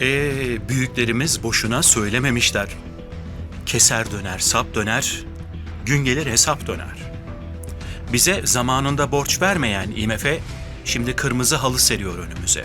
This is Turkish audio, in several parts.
Ee, büyüklerimiz boşuna söylememişler. Keser döner, sap döner, gün gelir hesap döner. Bize zamanında borç vermeyen IMF şimdi kırmızı halı seriyor önümüze.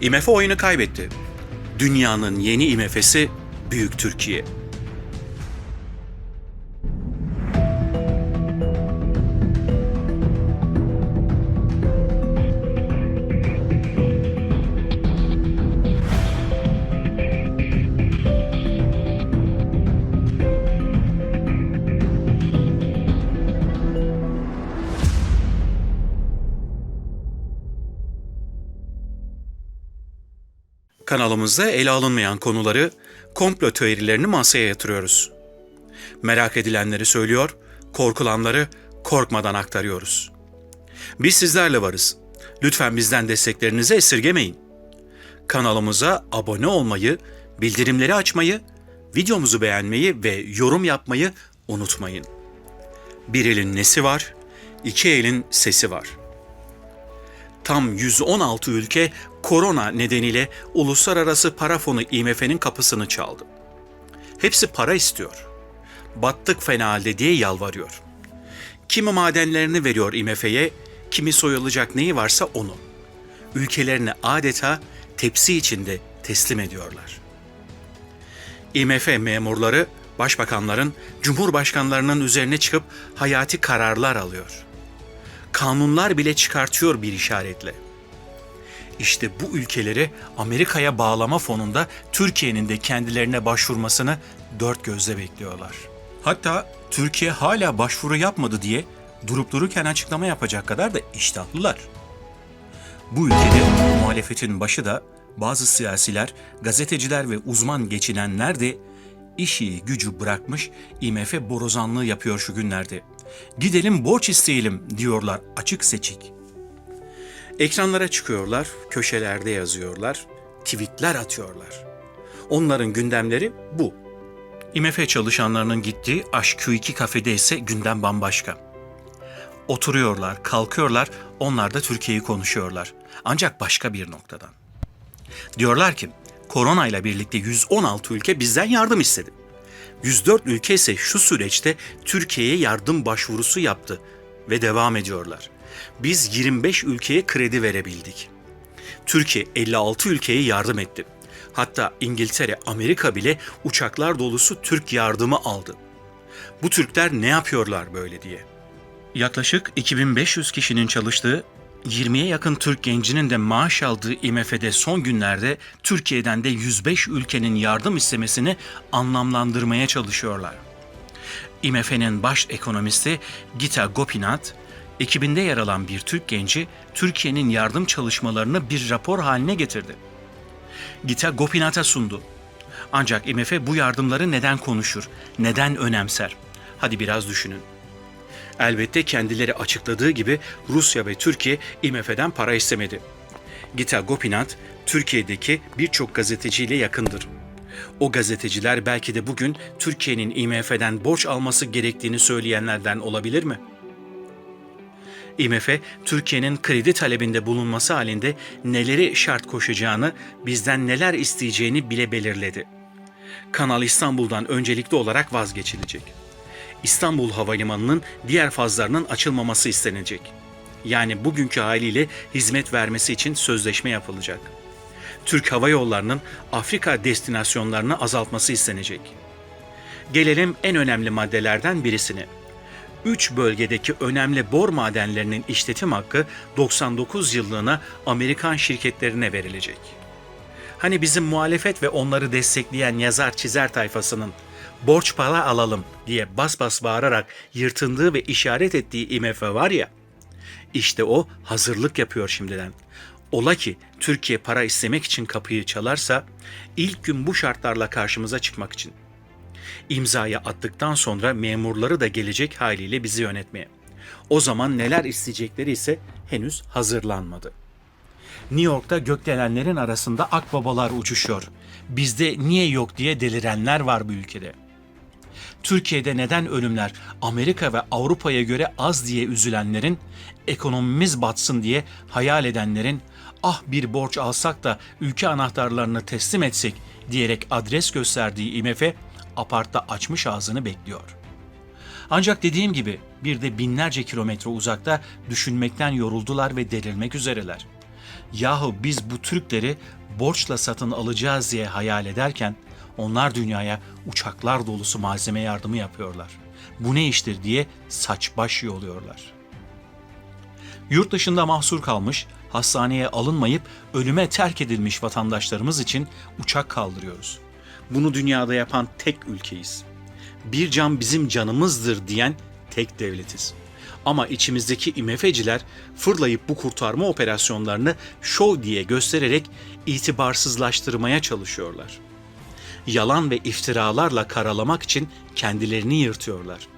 IMF oyunu kaybetti. Dünyanın yeni IMF'si Büyük Türkiye. Kanalımızda ele alınmayan konuları, komplo teorilerini masaya yatırıyoruz. Merak edilenleri söylüyor, korkulanları korkmadan aktarıyoruz. Biz sizlerle varız. Lütfen bizden desteklerinizi esirgemeyin. Kanalımıza abone olmayı, bildirimleri açmayı, videomuzu beğenmeyi ve yorum yapmayı unutmayın. Bir elin nesi var, iki elin sesi var tam 116 ülke korona nedeniyle uluslararası para fonu IMF'nin kapısını çaldı. Hepsi para istiyor. Battık fena halde diye yalvarıyor. Kimi madenlerini veriyor IMF'ye, kimi soyulacak neyi varsa onu. Ülkelerini adeta tepsi içinde teslim ediyorlar. IMF memurları başbakanların, cumhurbaşkanlarının üzerine çıkıp hayati kararlar alıyor kanunlar bile çıkartıyor bir işaretle. İşte bu ülkeleri Amerika'ya bağlama fonunda Türkiye'nin de kendilerine başvurmasını dört gözle bekliyorlar. Hatta Türkiye hala başvuru yapmadı diye durup dururken açıklama yapacak kadar da iştahlılar. Bu ülkede muhalefetin başı da bazı siyasiler, gazeteciler ve uzman geçinenler de işi gücü bırakmış IMF borazanlığı yapıyor şu günlerde. Gidelim borç isteyelim diyorlar açık seçik. Ekranlara çıkıyorlar, köşelerde yazıyorlar, tweetler atıyorlar. Onların gündemleri bu. IMF çalışanlarının gittiği HQ2 kafede ise gündem bambaşka. Oturuyorlar, kalkıyorlar, onlar da Türkiye'yi konuşuyorlar. Ancak başka bir noktadan. Diyorlar ki, korona ile birlikte 116 ülke bizden yardım istedi. 104 ülke ise şu süreçte Türkiye'ye yardım başvurusu yaptı ve devam ediyorlar. Biz 25 ülkeye kredi verebildik. Türkiye 56 ülkeye yardım etti. Hatta İngiltere, Amerika bile uçaklar dolusu Türk yardımı aldı. Bu Türkler ne yapıyorlar böyle diye. Yaklaşık 2500 kişinin çalıştığı 20'ye yakın Türk gencinin de maaş aldığı IMF'de son günlerde Türkiye'den de 105 ülkenin yardım istemesini anlamlandırmaya çalışıyorlar. IMF'nin baş ekonomisti Gita Gopinath, ekibinde yer alan bir Türk genci Türkiye'nin yardım çalışmalarını bir rapor haline getirdi. Gita Gopinath'a sundu. Ancak IMF bu yardımları neden konuşur, neden önemser? Hadi biraz düşünün. Elbette kendileri açıkladığı gibi Rusya ve Türkiye IMF'den para istemedi. Gita Gopinath, Türkiye'deki birçok gazeteciyle yakındır. O gazeteciler belki de bugün Türkiye'nin IMF'den borç alması gerektiğini söyleyenlerden olabilir mi? IMF, Türkiye'nin kredi talebinde bulunması halinde neleri şart koşacağını, bizden neler isteyeceğini bile belirledi. Kanal İstanbul'dan öncelikli olarak vazgeçilecek. İstanbul Havalimanı'nın diğer fazlarının açılmaması istenecek. Yani bugünkü haliyle hizmet vermesi için sözleşme yapılacak. Türk Hava Yolları'nın Afrika destinasyonlarını azaltması istenecek. Gelelim en önemli maddelerden birisine. Üç bölgedeki önemli bor madenlerinin işletim hakkı 99 yıllığına Amerikan şirketlerine verilecek. Hani bizim muhalefet ve onları destekleyen yazar çizer tayfasının borç para alalım diye bas bas bağırarak yırtındığı ve işaret ettiği IMF var ya, işte o hazırlık yapıyor şimdiden. Ola ki Türkiye para istemek için kapıyı çalarsa ilk gün bu şartlarla karşımıza çıkmak için. İmzayı attıktan sonra memurları da gelecek haliyle bizi yönetmeye. O zaman neler isteyecekleri ise henüz hazırlanmadı. New York'ta gökdelenlerin arasında akbabalar uçuşuyor. Bizde niye yok diye delirenler var bu ülkede. Türkiye'de neden ölümler Amerika ve Avrupa'ya göre az diye üzülenlerin, ekonomimiz batsın diye hayal edenlerin, ah bir borç alsak da ülke anahtarlarını teslim etsek diyerek adres gösterdiği IMF apartta açmış ağzını bekliyor. Ancak dediğim gibi bir de binlerce kilometre uzakta düşünmekten yoruldular ve delirmek üzereler. Yahu biz bu Türkleri borçla satın alacağız diye hayal ederken onlar dünyaya uçaklar dolusu malzeme yardımı yapıyorlar. Bu ne iştir diye saç baş yoluyorlar. Yurt dışında mahsur kalmış, hastaneye alınmayıp ölüme terk edilmiş vatandaşlarımız için uçak kaldırıyoruz. Bunu dünyada yapan tek ülkeyiz. Bir can bizim canımızdır diyen tek devletiz. Ama içimizdeki IMF'ciler fırlayıp bu kurtarma operasyonlarını şov diye göstererek itibarsızlaştırmaya çalışıyorlar. Yalan ve iftiralarla karalamak için kendilerini yırtıyorlar.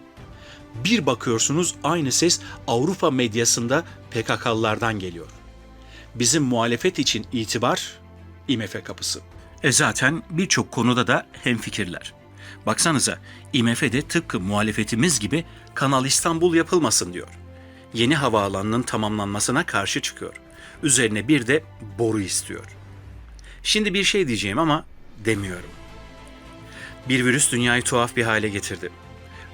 Bir bakıyorsunuz aynı ses Avrupa medyasında PKK'lılardan geliyor. Bizim muhalefet için itibar IMF kapısı. E zaten birçok konuda da hemfikirler. Baksanıza IMF de tıpkı muhalefetimiz gibi Kanal İstanbul yapılmasın diyor. Yeni havaalanının tamamlanmasına karşı çıkıyor. Üzerine bir de boru istiyor. Şimdi bir şey diyeceğim ama demiyorum. Bir virüs dünyayı tuhaf bir hale getirdi.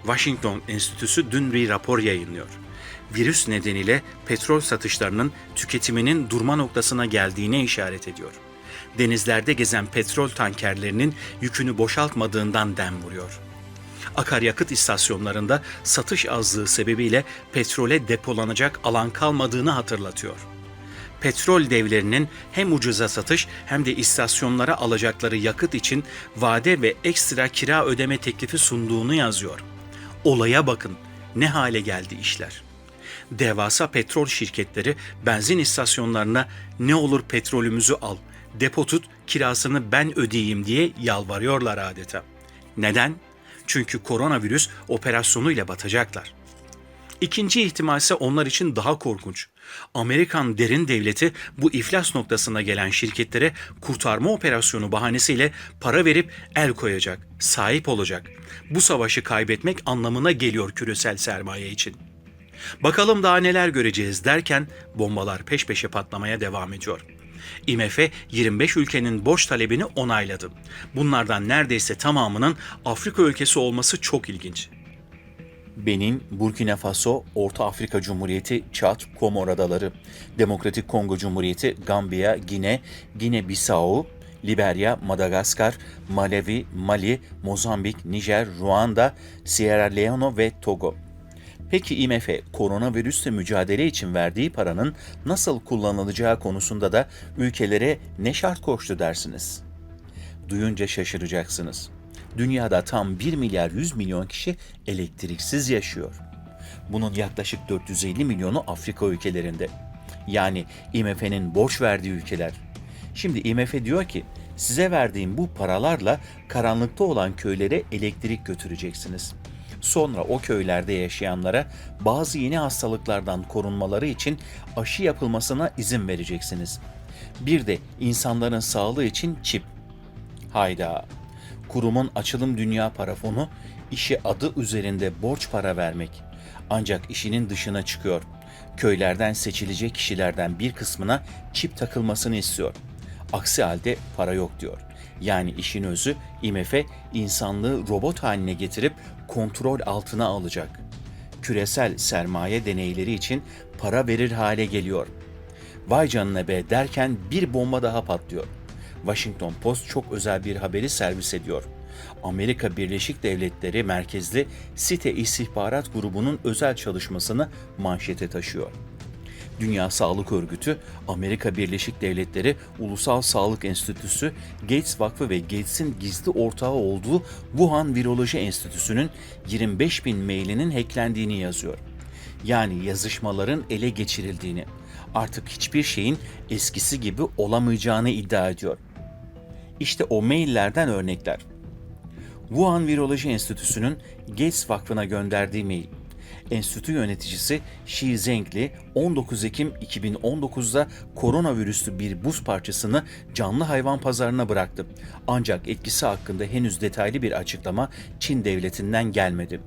Washington Enstitüsü dün bir rapor yayınlıyor. Virüs nedeniyle petrol satışlarının tüketiminin durma noktasına geldiğine işaret ediyor. Denizlerde gezen petrol tankerlerinin yükünü boşaltmadığından dem vuruyor. Akaryakıt istasyonlarında satış azlığı sebebiyle petrole depolanacak alan kalmadığını hatırlatıyor petrol devlerinin hem ucuza satış hem de istasyonlara alacakları yakıt için vade ve ekstra kira ödeme teklifi sunduğunu yazıyor. Olaya bakın ne hale geldi işler. Devasa petrol şirketleri benzin istasyonlarına ne olur petrolümüzü al, depo tut, kirasını ben ödeyeyim diye yalvarıyorlar adeta. Neden? Çünkü koronavirüs operasyonuyla batacaklar. İkinci ihtimal ise onlar için daha korkunç. Amerikan derin devleti bu iflas noktasına gelen şirketlere kurtarma operasyonu bahanesiyle para verip el koyacak, sahip olacak. Bu savaşı kaybetmek anlamına geliyor küresel sermaye için. Bakalım daha neler göreceğiz derken bombalar peş peşe patlamaya devam ediyor. IMF 25 ülkenin borç talebini onayladı. Bunlardan neredeyse tamamının Afrika ülkesi olması çok ilginç. Benin, Burkina Faso, Orta Afrika Cumhuriyeti, Çad, Komor Adaları, Demokratik Kongo Cumhuriyeti, Gambiya, Gine, Gine-Bissau, Liberya, Madagaskar, Malawi, Mali, Mozambik, Nijer, Ruanda, Sierra Leone ve Togo. Peki IMF koronavirüsle mücadele için verdiği paranın nasıl kullanılacağı konusunda da ülkelere ne şart koştu dersiniz? Duyunca şaşıracaksınız dünyada tam 1 milyar 100 milyon kişi elektriksiz yaşıyor. Bunun yaklaşık 450 milyonu Afrika ülkelerinde. Yani IMF'nin borç verdiği ülkeler. Şimdi IMF diyor ki size verdiğim bu paralarla karanlıkta olan köylere elektrik götüreceksiniz. Sonra o köylerde yaşayanlara bazı yeni hastalıklardan korunmaları için aşı yapılmasına izin vereceksiniz. Bir de insanların sağlığı için çip. Hayda, kurumun açılım dünya para fonu işi adı üzerinde borç para vermek. Ancak işinin dışına çıkıyor. Köylerden seçilecek kişilerden bir kısmına çip takılmasını istiyor. Aksi halde para yok diyor. Yani işin özü IMF insanlığı robot haline getirip kontrol altına alacak. Küresel sermaye deneyleri için para verir hale geliyor. Vay canına be derken bir bomba daha patlıyor. Washington Post çok özel bir haberi servis ediyor. Amerika Birleşik Devletleri merkezli Site İstihbarat Grubu'nun özel çalışmasını manşete taşıyor. Dünya Sağlık Örgütü, Amerika Birleşik Devletleri Ulusal Sağlık Enstitüsü, Gates Vakfı ve Gates'in gizli ortağı olduğu Wuhan Viroloji Enstitüsü'nün 25 bin mailinin hacklendiğini yazıyor. Yani yazışmaların ele geçirildiğini, artık hiçbir şeyin eskisi gibi olamayacağını iddia ediyor. İşte o maillerden örnekler. Wuhan Viroloji Enstitüsü'nün Gates Vakfı'na gönderdiği mail. Enstitü yöneticisi Xi Zhengli 19 Ekim 2019'da koronavirüslü bir buz parçasını canlı hayvan pazarına bıraktı. Ancak etkisi hakkında henüz detaylı bir açıklama Çin devletinden gelmedi.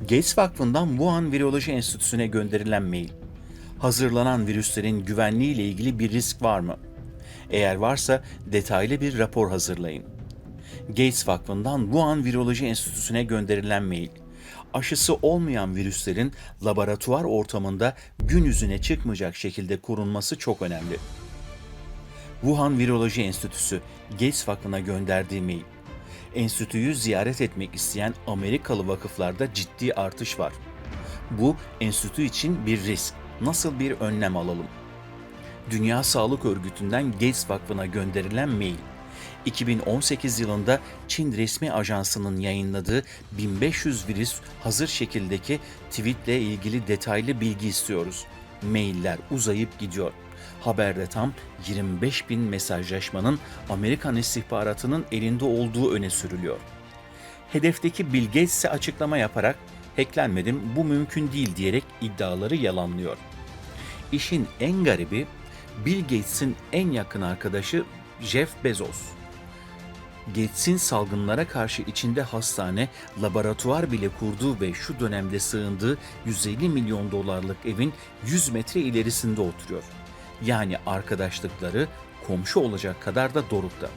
Gates Vakfı'ndan Wuhan Viroloji Enstitüsü'ne gönderilen mail. Hazırlanan virüslerin güvenliği ile ilgili bir risk var mı? Eğer varsa detaylı bir rapor hazırlayın. Gates Vakfı'ndan Wuhan Viroloji Enstitüsü'ne gönderilen mail. Aşısı olmayan virüslerin laboratuvar ortamında gün yüzüne çıkmayacak şekilde korunması çok önemli. Wuhan Viroloji Enstitüsü Gates Vakfı'na gönderdiği mail. Enstitüyü ziyaret etmek isteyen Amerikalı vakıflarda ciddi artış var. Bu enstitü için bir risk. Nasıl bir önlem alalım? Dünya Sağlık Örgütü'nden Gates Vakfı'na gönderilen mail. 2018 yılında Çin resmi ajansının yayınladığı 1500 virüs hazır şekildeki tweetle ilgili detaylı bilgi istiyoruz. Mailler uzayıp gidiyor. Haberde tam 25 bin mesajlaşmanın Amerikan istihbaratının elinde olduğu öne sürülüyor. Hedefteki Bill Gates ise açıklama yaparak hacklenmedim bu mümkün değil diyerek iddiaları yalanlıyor. İşin en garibi Bill Gates'in en yakın arkadaşı Jeff Bezos. Gates'in salgınlara karşı içinde hastane, laboratuvar bile kurduğu ve şu dönemde sığındığı 150 milyon dolarlık evin 100 metre ilerisinde oturuyor. Yani arkadaşlıkları komşu olacak kadar da dorukta.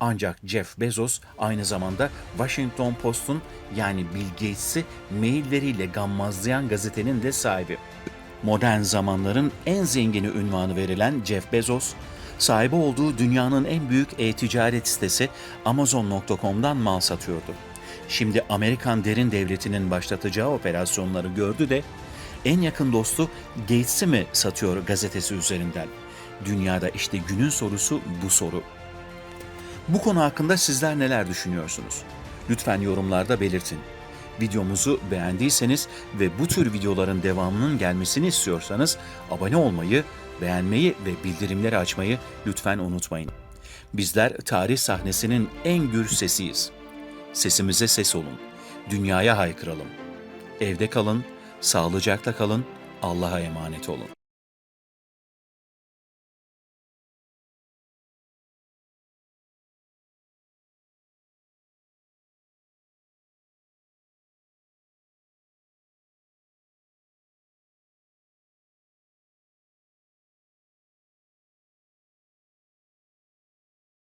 Ancak Jeff Bezos aynı zamanda Washington Post'un yani Bill Gates'i mailleriyle gammazlayan gazetenin de sahibi. Modern zamanların en zengini ünvanı verilen Jeff Bezos, sahibi olduğu dünyanın en büyük e-ticaret sitesi Amazon.com'dan mal satıyordu. Şimdi Amerikan derin devletinin başlatacağı operasyonları gördü de en yakın dostu Gates'i mi satıyor gazetesi üzerinden? Dünyada işte günün sorusu bu soru. Bu konu hakkında sizler neler düşünüyorsunuz? Lütfen yorumlarda belirtin. Videomuzu beğendiyseniz ve bu tür videoların devamının gelmesini istiyorsanız abone olmayı, beğenmeyi ve bildirimleri açmayı lütfen unutmayın. Bizler tarih sahnesinin en gür sesiyiz. Sesimize ses olun. Dünyaya haykıralım. Evde kalın, sağlıcakla kalın, Allah'a emanet olun.